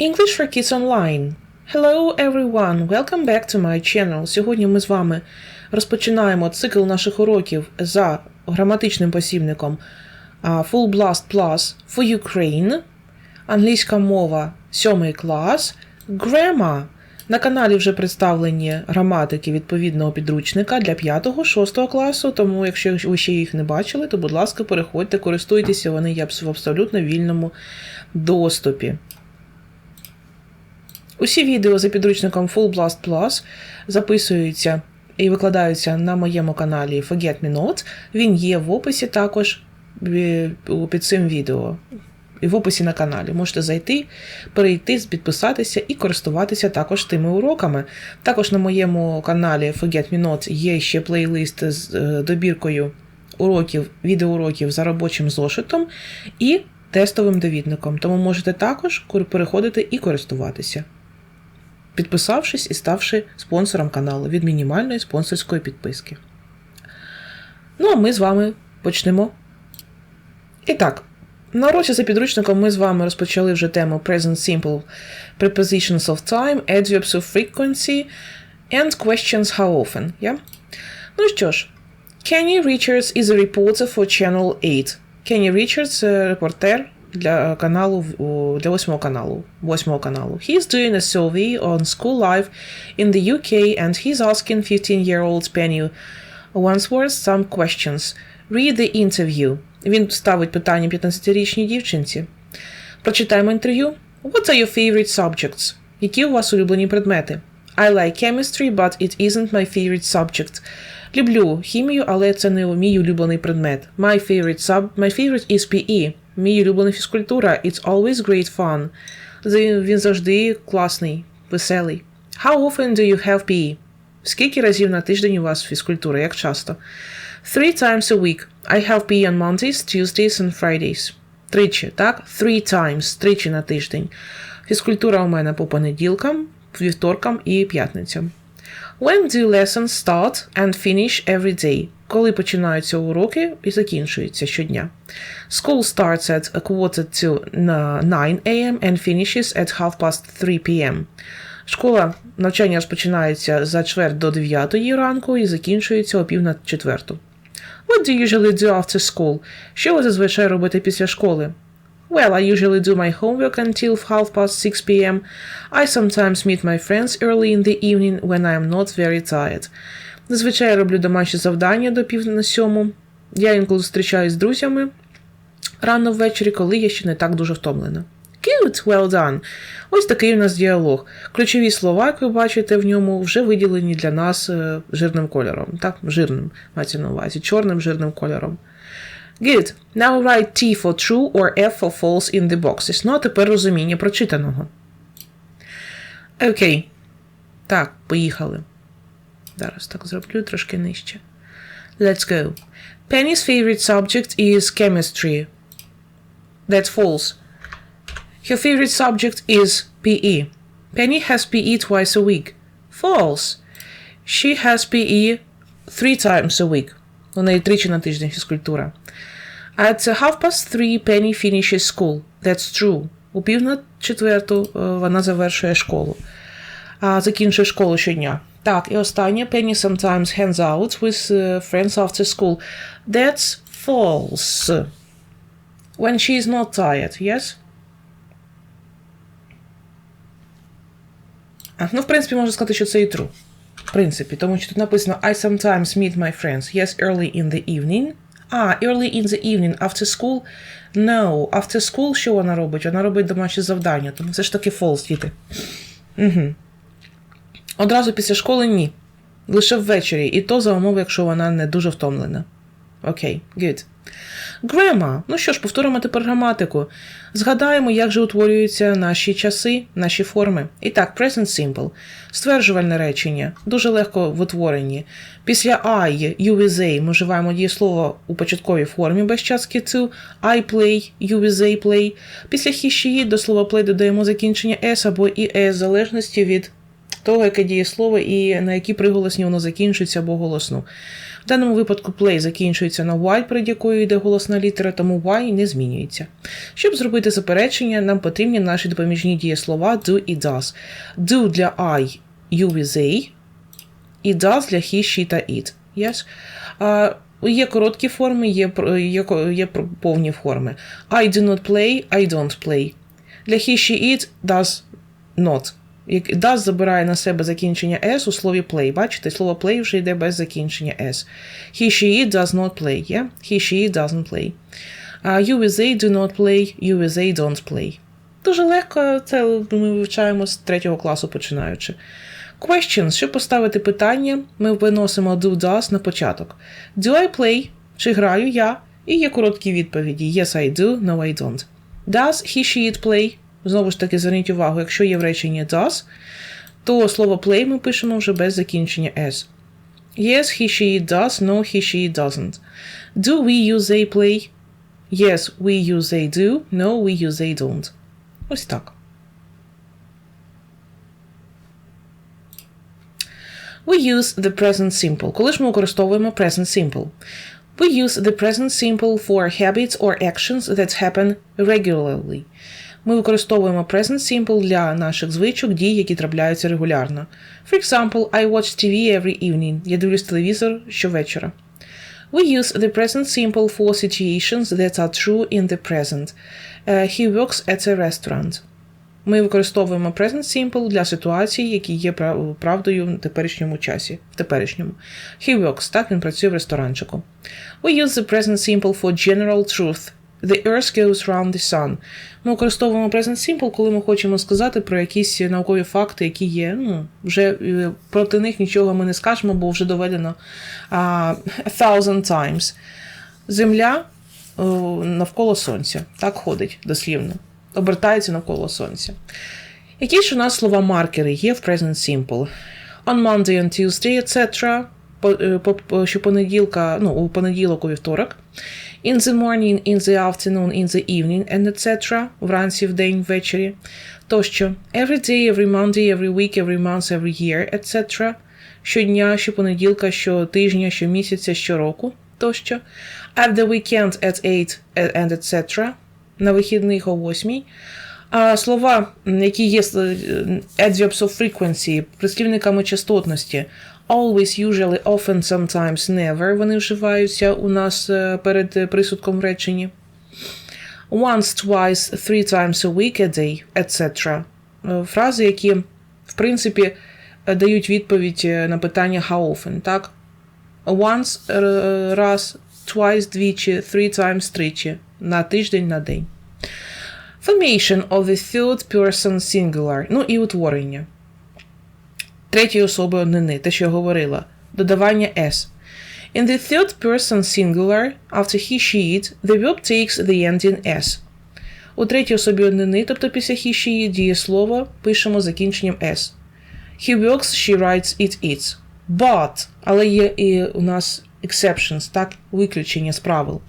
English for Kids Online. Hello everyone! Welcome back to my channel. Сьогодні ми з вами розпочинаємо цикл наших уроків за граматичним посібником Full Blast Plus for Ukraine. Англійська мова 7 клас. Grammar. На каналі вже представлені граматики відповідного підручника для 5-6 класу, тому якщо ви ще їх не бачили, то будь ласка, переходьте, користуйтеся, вони є в абсолютно вільному доступі. Усі відео за підручником Full Blast Plus записуються і викладаються на моєму каналі Forget Me Not. Він є в описі також е, під цим відео. І в описі на каналі можете зайти, перейти, підписатися і користуватися також тими уроками. Також на моєму каналі Forget Me Not є ще плейлист з е, добіркою уроків, відеоуроків за робочим зошитом і тестовим довідником. Тому можете також переходити і користуватися підписавшись і ставши спонсором каналу від мінімальної спонсорської підписки. Ну, а ми з вами почнемо. І так, на уроці за підручником ми з вами розпочали вже тему Present Simple Prepositions of Time, Adverbs of Frequency and Questions How Often. Yeah? Ну що ж, Kenny Richards is a reporter for Channel 8. Kenny Richards – репортер для каналу о, для восьмого каналу. Восьмого каналу. He's doing a survey on school life in the UK and he's asking 15-year-old Penny Wandsworth some questions. Read the interview. Він ставить питання 15-річній дівчинці. Прочитаємо інтерв'ю. What are your favorite subjects? Які у вас улюблені предмети? I like chemistry, but it isn't my favorite subject. Люблю хімію, але це не мій улюблений предмет. My favorite sub my favorite is PE. Мій улюблений фізкультура. It's always great fun. Він завжди класний, веселий. How often do you have PE? Скільки разів на тиждень у вас фізкультура? Як часто? Three times a week. I have PE on Mondays, Tuesdays and Fridays. Тричі, так? Three times, тричі на тиждень. Фізкультура у мене по понеділкам, вівторкам і п'ятницям. When do lessons start and finish every day? Коли починаються уроки і закінчуються щодня. School starts at a quarter to 9 a.m. and finishes at half past 3 p.m. Школа навчання розпочинається за чверть до 9 ранку і закінчується о пів на четверту. What do you usually do after school? Що ви зазвичай робите після школи? Well, I usually do my homework until half past 6 p.m. I sometimes meet my friends early in the evening when I am not very tired. Зазвичай роблю домашні завдання до пів на сьому. Я інколи зустрічаюсь з друзями рано ввечері, коли я ще не так дуже втомлена. Good, well done. Ось такий у нас діалог. Ключові слова, як ви бачите в ньому, вже виділені для нас е, жирним кольором. Так, жирним мається на увазі, чорним жирним кольором. Good. Now write T for true or F for false in the boxes. Ну, а тепер розуміння прочитаного. Окей. Так, поїхали. Зараз так зроблю трошки нижче. Let's go. Penny's favorite subject is chemistry. That's false. Her favorite subject is PE. Penny has PE twice a week. False. She has PE three times a week. У неї тричі на тиждень фізкультура. At half past three Penny finishes school. That's true. У пів на четверту е, вона завершує школу. А закінчує школу щодня. Так, і останнє. Penny sometimes hangs out with uh, friends after school. That's false. When she is not tired, yes? А, ну, в принципі, можна сказати, що це і true. В принципі, тому що тут написано I sometimes meet my friends. Yes, early in the evening. А, early in the evening. After school? No. After school що вона робить? Вона робить домашні завдання. Тому це ж таки false, діти. Угу. Одразу після школи ні. Лише ввечері. І то за умови, якщо вона не дуже втомлена. Окей, good. Grammar. Ну що ж, повторимо тепер граматику. Згадаємо, як же утворюються наші часи, наші форми. І так, present simple. Стверджувальне речення. Дуже легко в утворенні. Після I, you with they ми вживаємо дієслово у початковій формі без частки to. I play, you with they play. Після he, she, до слова play додаємо закінчення s або es в залежності від того, яке дієслово і на які приголосні воно закінчується або голосну. В даному випадку play закінчується на y, перед якою йде голосна літера, тому y не змінюється. Щоб зробити заперечення, нам потрібні наші допоміжні дієслова do і does. Do для I, you with they, і does для he, she та it. Yes? А, Є короткі форми, є, є, є повні форми. I do not play, I don't play. Для he, she, it, does not. Як- Does забирає на себе закінчення S у слові play. Бачите, слово play вже йде без закінчення S. He, she, does not play. Yeah? He, she, it doesn't play. А you with they do not play, you with they don't play. Дуже легко це ми вивчаємо з третього класу починаючи. Questions. Щоб поставити питання, ми виносимо do does на початок. Do I play? Чи граю я? І є короткі відповіді: Yes, I do, no, I don't. Does he, she, it play? Знову ж таки, зверніть увагу, якщо є в реченні does, то слово play ми пишемо вже без закінчення s. Yes, he, she, it does, no, he, she, it doesn't. Do we, you, they play? Yes, we, you, they do, no, we, you, they don't. Ось так. We use the present simple. Коли ж ми використовуємо present simple? We use the present simple for habits or actions that happen regularly. Ми використовуємо present simple для наших звичок, дій, які трапляються регулярно. For example, I watch TV every evening. Я дивлюсь телевізор щовечора. We use the present simple for situations that are true in the present. Uh, he works at a restaurant. Ми використовуємо present simple для ситуацій, які є правдою в теперішньому часі. В теперішньому. He works, так, він працює в ресторанчику. We use the present simple for general truth. The earth goes round the sun. Ми використовуємо present simple, коли ми хочемо сказати про якісь наукові факти, які є. Ну, вже е, проти них нічого ми не скажемо, бо вже доведено а, a thousand times. Земля о, навколо сонця. Так ходить дослівно. Обертається навколо сонця. Які ж у нас слова маркери є в Present Simple? On Monday and Tuesday, etc. Е, по, по, щопонеділка, ну, у понеділок, у вівторок. In the morning, in the afternoon, in the evening, and etc. Вранці, в день, ввечері. Тощо. Every day, every Monday, every week, every month, every year, etc. Щодня, щопонеділка, щотижня, щомісяця, щороку. Тощо. At the weekend at 8 and etc. На вихідних о 8. А слова, які є е, adverbs of frequency, прислівниками частотності, always, usually, often, sometimes, never, вони вживаються у нас е, перед присудком в реченні. Once, twice, three times a week, a day, etc. Е, Фрази, які, в принципі, е, дають відповідь на питання how often, так? Once раз, twice двічі, three times тричі, на тиждень, на день. Formation of the third person singular. Ну і утворення. Третьої особи однини, те, що я говорила. Додавання s. In the third person singular, after he, she, it, the verb takes the ending s. У третій особі однини, тобто після he, she, it, дієслово, пишемо закінченням s. He works, she writes, it eats. But, але є і у нас exceptions, так, виключення з правил.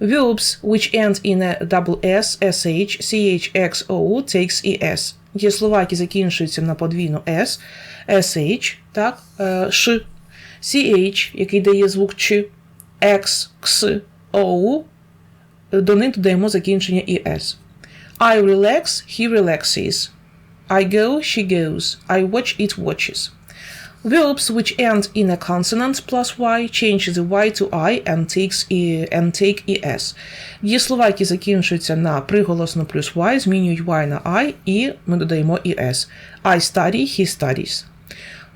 Verbs which end in a double s, sh, ch, x, o takes es. Є слова, які закінчуються на подвійну s, sh, так, е, ш, ch, який дає звук ч, x, x, o, до них додаємо закінчення es. I relax, he relaxes. I go, she goes. I watch, it watches. Verbs which end in a consonant plus y change the y to i and takes e, and take es. Є слова, які закінчуються на приголосну плюс y, змінюють y на i, і ми додаємо es. I study, he studies.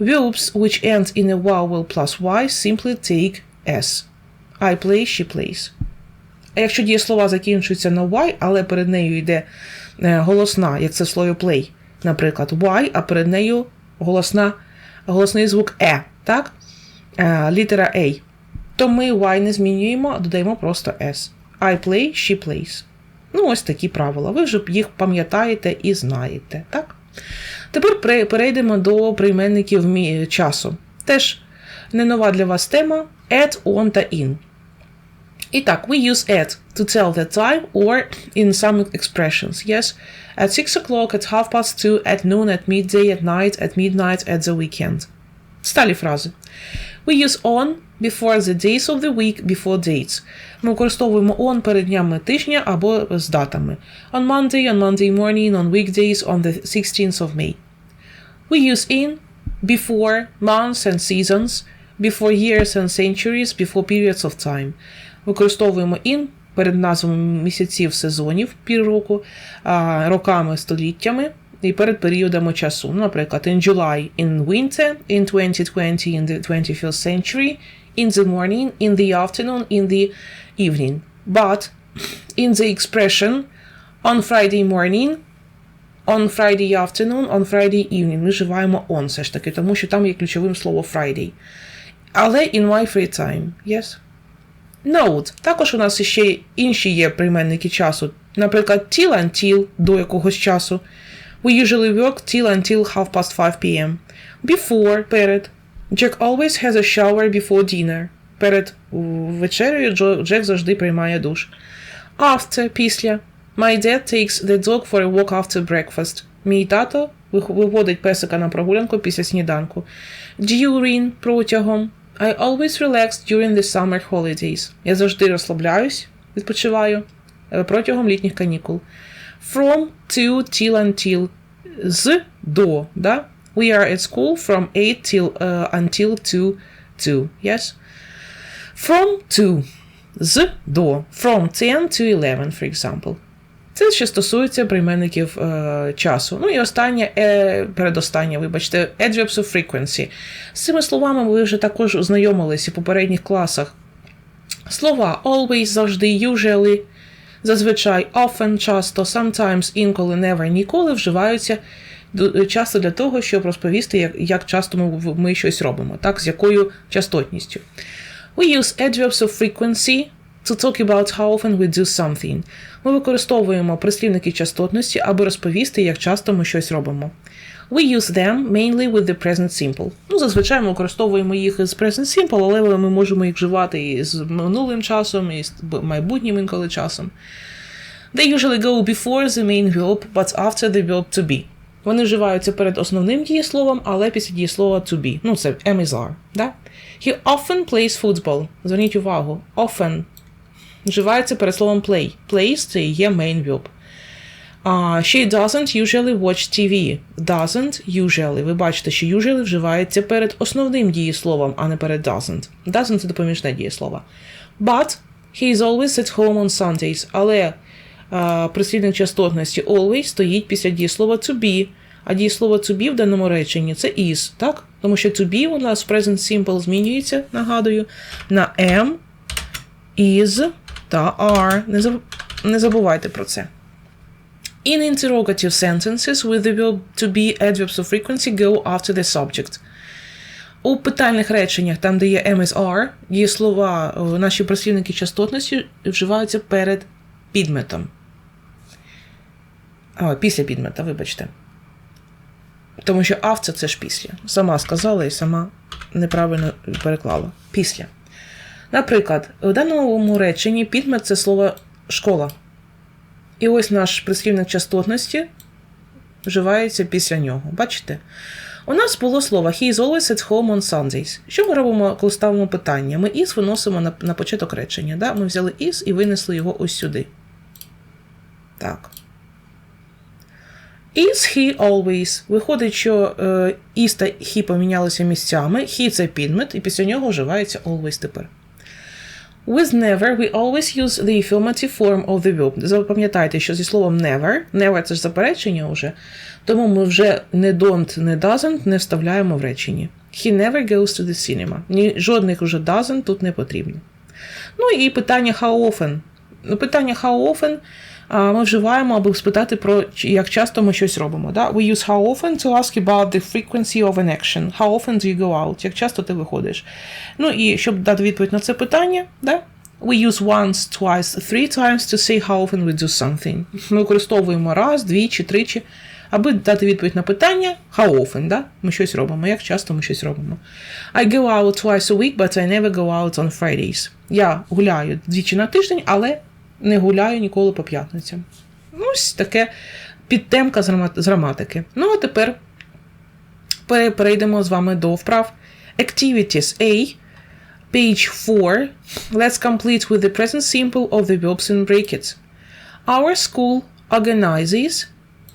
Verbs which end in a vowel plus y simply take s. I play, she plays. А якщо дієслова закінчуються на y, але перед нею йде е, голосна, як це в слові play, наприклад, y, а перед нею голосна, голосний звук e, так? Е, Літера A. То ми y не змінюємо, а додаємо просто s. I play, she plays. Ну, ось такі правила. Ви вже їх пам'ятаєте і знаєте, так? Тепер перейдемо до прийменників часу. Теж не нова для вас тема at, on та in. І так, we use at to tell the time or in some expressions. Yes, at 6 o'clock, at half past 2, at noon, at midday, at night, at midnight, at the weekend. Сталі фрази. We use on before the days of the week before dates. Ми використовуємо on перед днями тижня або з датами. On Monday, on Monday morning, on weekdays, on the 16th of May. We use in before months and seasons, before years and centuries, before periods of time. Використовуємо in перед назвами місяців сезонів пір року, роками, століттями і перед періодами часу. Ну, Наприклад, in July in winter, in 2020 in the 21st century, in the morning, in the afternoon, in the evening. But in the expression on Friday morning, on Friday afternoon, on Friday evening. Ми вживаємо on все ж таки, тому що там є ключовим слово Friday. Але in my free time. Yes? Note. Також у нас ще інші є прийменники часу. Наприклад, till until до якогось часу. We usually work till until half past 5 p.m. Before перед. Jack always has a shower before dinner. Перед вечерею Джек завжди приймає душ. After після. My dad takes the dog for a walk after breakfast. Мій тато виводить песика на прогулянку після сніданку. During протягом. I always relax during the summer holidays. Я завжди розслабляюсь, відпочиваю е, протягом літніх канікул. From to till until. З до. Да? We are at school from 8 till uh, until 2 2. Yes? From to. З до. From 10 to 11, for example. Це ще стосується прийменників е, часу. Ну і останнє, е, передостаннє, вибачте, adverbs of frequency. З цими словами ви вже також ознайомилися у попередніх класах. Слова always, завжди, usually, зазвичай, often, часто, sometimes, інколи, never, ніколи вживаються часто для того, щоб розповісти, як, як часто ми, ми щось робимо, так, з якою частотністю. We use adverbs of frequency to talk about how often we do something. Ми використовуємо прислівники частотності, аби розповісти, як часто ми щось робимо. We use them mainly with the present simple. Ну, зазвичай ми використовуємо їх з present simple, але ми можемо їх вживати і з минулим часом, і з майбутнім інколи часом. They usually go before the main verb, but after the verb to be. Вони вживаються перед основним дієсловом, але після дієслова to be. Ну, це am is are. Да? He often plays football. Зверніть увагу. Often вживається перед словом play. Plays це є main verb. Uh, she doesn't usually watch TV. Doesn't usually. Ви бачите, що usually вживається перед основним дієсловом, а не перед doesn't. Doesn't це допоміжне дієслово. But he is always at home on Sundays. Але uh, прислідник частотності always стоїть після дієслова to be. А дієслово to be в даному реченні це is, так? Тому що to be у нас в present simple змінюється, нагадую, на am, is та are. Не, заб... не забувайте про це. In interrogative sentences with the verb to be adverbs of frequency go after the subject. У питальних реченнях, там, де є are, дієслова, е, наші прислівники частотності вживаються перед підметом. А, після підмета, вибачте. Тому що after це ж після. Сама сказала і сама неправильно переклала. Після. Наприклад, у даному реченні підмет це слово школа. І ось наш прислівник частотності вживається після нього. Бачите? У нас було слово He is always at home on Sundays. Що ми робимо, коли ставимо питання? Ми is виносимо на, на початок речення. Да? Ми взяли is і винесли його ось сюди. Так. Is he always? Виходить, що е, is та he помінялися місцями. He це підмет, і після нього вживається always тепер. With never we always use the affirmative form of the verb. Запам'ятайте, що зі словом never, never це ж заперечення вже, тому ми вже не don't, не doesn't не вставляємо в реченні. He never goes to the cinema. Ні, жодних вже doesn't тут не потрібно. Ну і питання how often. Ну, питання how often ми вживаємо, аби спитати про як часто ми щось робимо. Да? We use how often to ask about the frequency of an action. How often do you go out? Як часто ти виходиш? Ну і щоб дати відповідь на це питання, да? We use once, twice, three times to say how often we do something. Ми використовуємо раз, двічі, тричі, аби дати відповідь на питання how often, да? ми щось робимо, як часто ми щось робимо. I go out twice a week, but I never go out on Fridays. Я гуляю двічі на тиждень, але не гуляю ніколи по п'ятницям. Ну, Ось таке підтемка з граматики. Ну, а тепер перейдемо з вами до вправ. Activities A. Page 4. Let's complete with the present simple of the verbs in brackets. Our school organizes.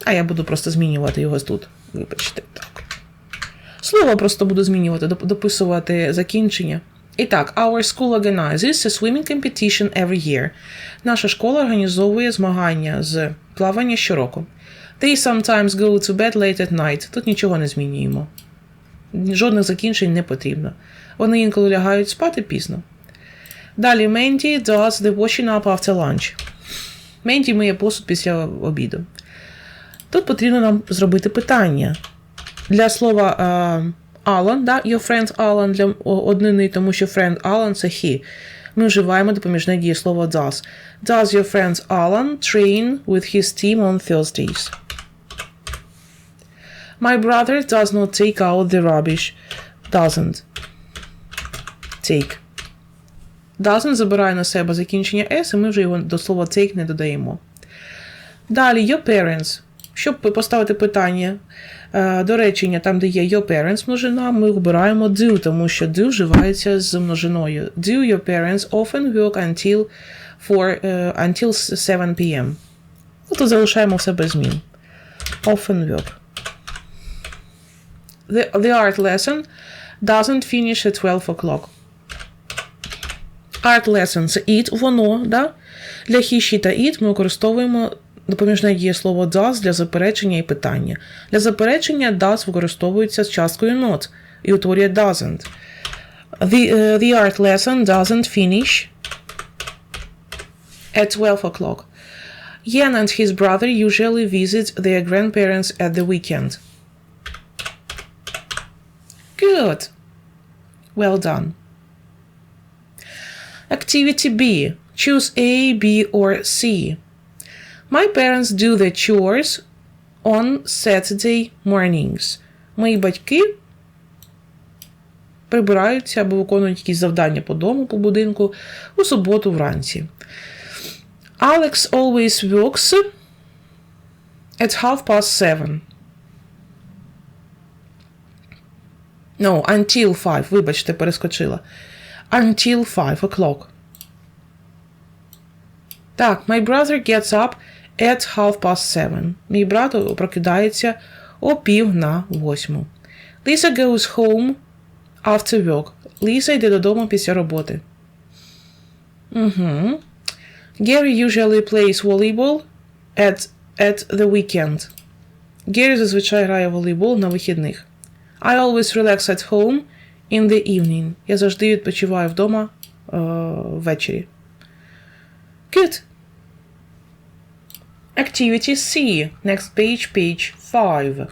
А я буду просто змінювати його тут. Вибачте, так. Слово просто буду змінювати, дописувати закінчення. І так, our school organizes a swimming competition every year. Наша школа організовує змагання з плавання щороку. They sometimes go to bed late at night. Тут нічого не змінюємо. Жодних закінчень не потрібно. Вони інколи лягають спати пізно. Далі Mandy does the washing up after lunch. Менді миє посуд після обіду. Тут потрібно нам зробити питання. Для слова е, Alan, да, your friend Alan для однини, тому що friend Alan це he. Ми вживаємо допоміжне дієслово does. Does your friend Alan train with his team on Thursdays? My brother does not take out the rubbish. Doesn't. Take. Doesn't забирає на себе закінчення S, і ми вже його до слова take не додаємо. Далі, your parents. Щоб поставити питання е, до речення, там, де є your parents множина, ми вибираємо do, тому що do вживається з множиною. Do your parents often work until, for, е, until 7 p.m. Ну, Тут залишаємо все без змін. Often work. The, the art lesson doesn't finish at 12 o'clock. Art lesson це it, воно, да? Для he, she та it ми використовуємо допоміжне дієслово does для заперечення і питання. Для заперечення does використовується з часткою not і утворює doesn't. The, uh, the art lesson doesn't finish at 12 o'clock. Yen and his brother usually visit their grandparents at the weekend. Good. Well done. Activity B. Choose A, B, or C. My parents do the chores on Saturday mornings. Мої батьки прибираються або виконують якісь завдання по дому, по будинку у суботу вранці. Alex always works at half past seven. No, until five. Вибачте, перескочила. Until five o'clock. Так, my brother gets up at half past seven. Мій брат прокидається о пів на восьму. Lisa goes home after work. Ліса йде додому після роботи. Угу. Gary usually plays volleyball at, at the weekend. Гері зазвичай грає в волейбол на вихідних. I always relax at home in the evening. Я завжди відпочиваю вдома е, ввечері. Good. Activity C. Next page, page 5.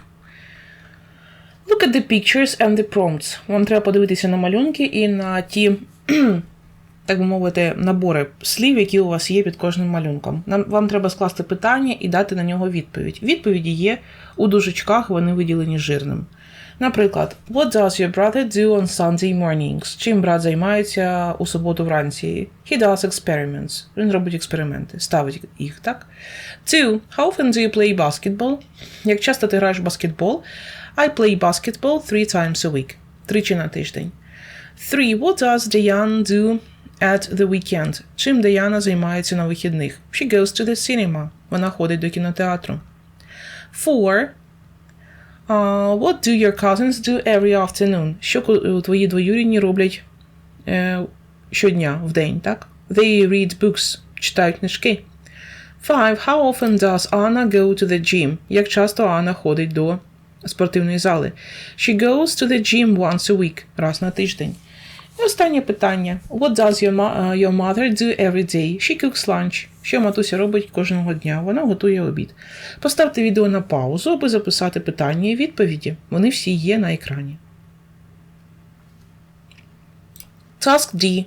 Look at the pictures and the prompts. Вам треба подивитися на малюнки і на ті, так би мовити, набори слів, які у вас є під кожним малюнком. Нам вам треба скласти питання і дати на нього відповідь. Відповіді є у дужечках, вони виділені жирним. Наприклад, What does your brother do on Sunday mornings? Чим брат займається у суботу вранці? He does experiments. Він робить експерименти, ставить їх, так? Two. How often do you play basketball? Як часто ти граєш в баскетбол? I play basketball three times a week. Тричі на тиждень. Three. What does Diane do at the weekend? Чим Даяна займається на вихідних? She goes to the cinema. Вона ходить до кінотеатру. Four. Uh, what do your cousins do every afternoon? Що твої двоюрідні роблять uh, щодня, в день, так? They read books. Читають книжки. Five. How often does Anna go to the gym? Як часто Анна ходить до спортивної зали? She goes to the gym once a week. Раз на тиждень. І останнє питання. What does your, uh, your mother do every day? She cooks lunch. Що матуся робить кожного дня? Вона готує обід. Поставте відео на паузу, аби записати питання і відповіді. Вони всі є на екрані. Task D.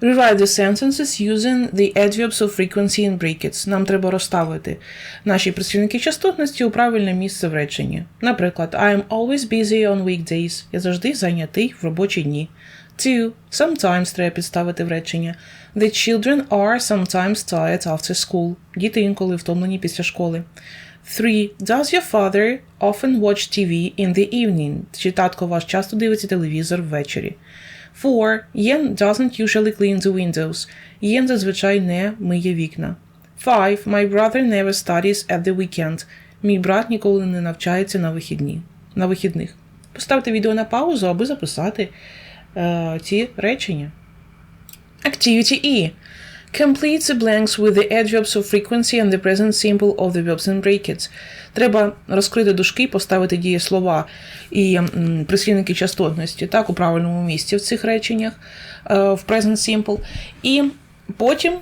Rewrite the sentences using the adverbs of frequency in brackets. Нам треба розставити наші працівники частотності у правильне місце в реченні. Наприклад, I am always busy on weekdays. Я завжди зайнятий в робочі дні. Two. Sometimes треба підставити в речення. The children are sometimes tired after school. Діти інколи втомлені після школи. Three. Does your father often watch TV in the evening? Чи татко ваш часто дивиться телевізор ввечері? Four. Ian doesn't usually clean the windows. Ian зазвичай не миє вікна. Five. My brother never studies at the weekend. Мій брат ніколи не навчається на вихідні. На вихідних. Поставте відео на паузу, аби записати е, ці речення. Activity E. Complete the blanks with the adverbs of frequency and the present simple of the verbs in brackets. Треба розкрити дужки, поставити дієслова і прислівники частотності так, у правильному місці в цих реченнях е, в present simple. І потім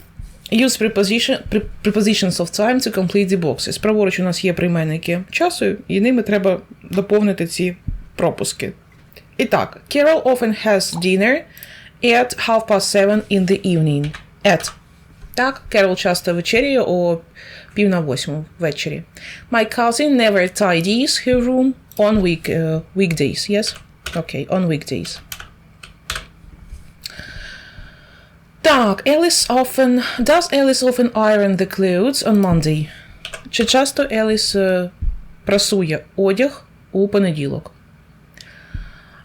use preposition, prepositions of time to complete the boxes. Праворуч у нас є прийменники часу, і ними треба доповнити ці пропуски. І так, Carol often has dinner at half past seven in the evening. At. Так, Carol часто вечеряє о пів на восьму ввечері. My cousin never tidies her room on week, uh, weekdays. Yes? Okay, on weekdays. Так, Alice often... Does Alice often iron the clothes on Monday? Чи часто Еліс е, прасує одяг у понеділок?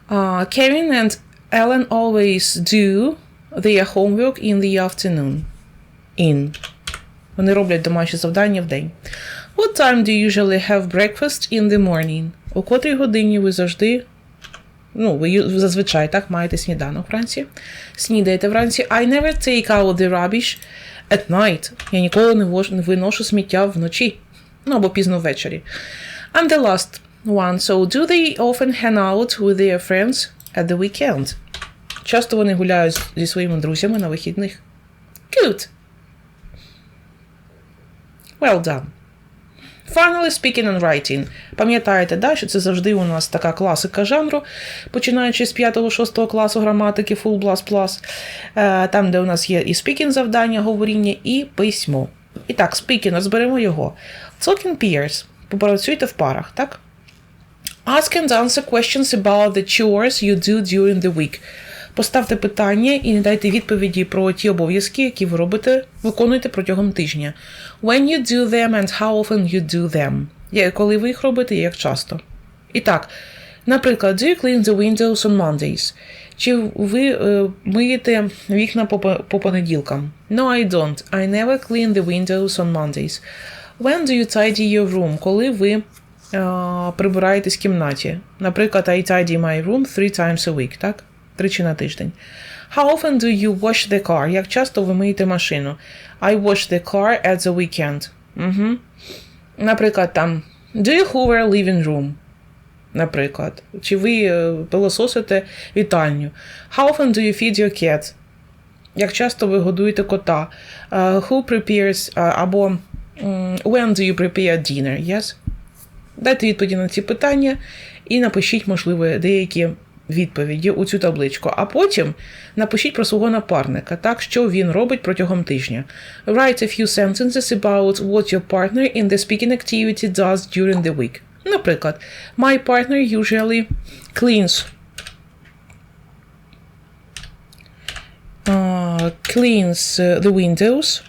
Uh, Kevin and Ellen always do their homework in the afternoon. In. Вони роблять домашні завдання в день. What time do you usually have breakfast in the morning? У котрій годині ви завжди. Ну, ви зазвичай так маєте сніданок вранці. Снідаєте вранці. I never take out the rubbish at night. Я ніколи не, виношу сміття вночі. Ну або пізно ввечері. And the last one. So do they often hang out with their friends at the weekend? Часто вони гуляють зі своїми друзями на вихідних. Good. Well done. Finally speaking and writing. Пам'ятаєте, да, що це завжди у нас така класика жанру, починаючи з 5-6 класу граматики Full Plus Plus, е, там, де у нас є і speaking завдання, говоріння, і письмо. І так, speaking, розберемо його. Talking pairs. Попрацюйте в парах, так? Ask and answer questions about the chores you do during the week. Поставте питання і не дайте відповіді про ті обов'язки, які ви робите, виконуєте протягом тижня. When you do them and how often you do them. Коли ви їх робите і як часто. І так, наприклад, do you clean the windows on Mondays? Чи ви е, миєте вікна по, по- по понеділкам? No, I don't. I never clean the windows on Mondays. When do you tidy your room? Коли ви е, прибираєтесь в кімнаті? Наприклад, I tidy my room three times a week, так? Тричі на тиждень. How often do you wash the car? Як часто ви миєте машину? I wash the car at the weekend. Угу. Наприклад, там Do you hoover living room? Наприклад. Чи ви е, пилососите вітальню? How often do you feed your cat? Як часто ви годуєте кота? Uh, who prepares uh, або м, when do you prepare dinner? Yes? Дайте відповіді на ці питання і напишіть, можливо, деякі відповіді у цю табличку. А потім напишіть про свого напарника, так, що він робить протягом тижня. Write a few sentences about what your partner in the speaking activity does during the week. Наприклад, my partner usually cleans uh, cleans the windows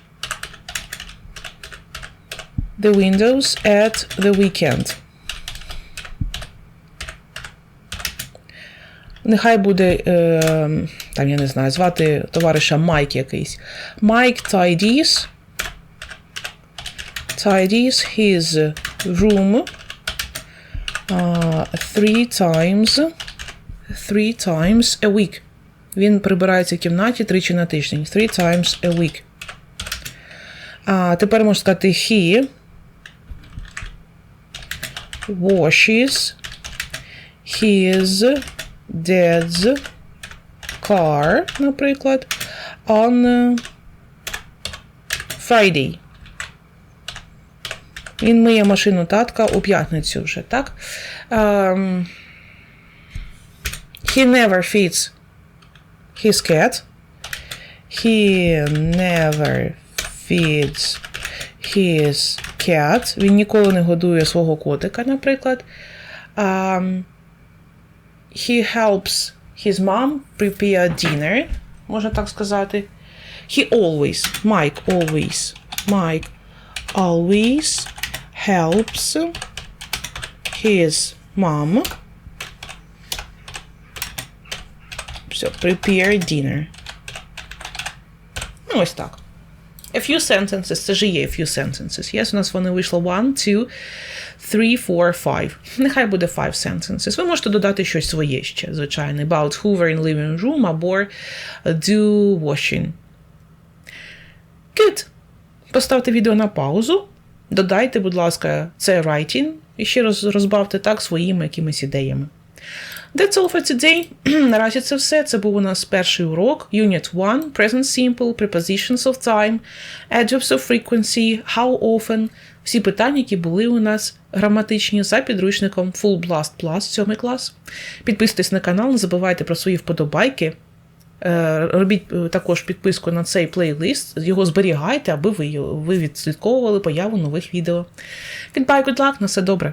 the windows at the weekend. Нехай буде, е, там я не знаю, звати товариша Майк якийсь. Mike tidies, tidies his room uh, three times, three times a week. Він прибирається в кімнаті тричі на тиждень. Three times a week. А тепер можна сказати he washes his dad's car, наприклад, on uh, Friday. Він миє машину татка у п'ятницю вже, так? Um, he never feeds his cat. He never feeds his cat. Він ніколи не годує свого котика, наприклад. Um, he helps His mom prepared dinner. Можна так сказати. He always, Mike always, Mike always helps his mom все, prepare dinner. Ну, ось так. A few sentences, це ж є a few sentences. Yes, у нас вони вийшло one, two, three, four, five. Нехай буде five sentences. Ви можете додати щось своє ще, звичайно. About Hoover in living room або do washing. Good. Поставте відео на паузу. Додайте, будь ласка, це writing і ще роз, розбавте так своїми якимись ідеями. That's all for today. Наразі це все. Це був у нас перший урок. Unit 1. Present simple, prepositions of time, adverbs of frequency, how often. Всі питання, які були у нас граматичні за підручником Full Blast Plus 7 клас. Підписуйтесь на канал, не забувайте про свої вподобайки. Е, Робіть е, також підписку на цей плейлист, його зберігайте, аби ви, ви відслідковували появу нових відео. Goodbye, good luck, на все добре.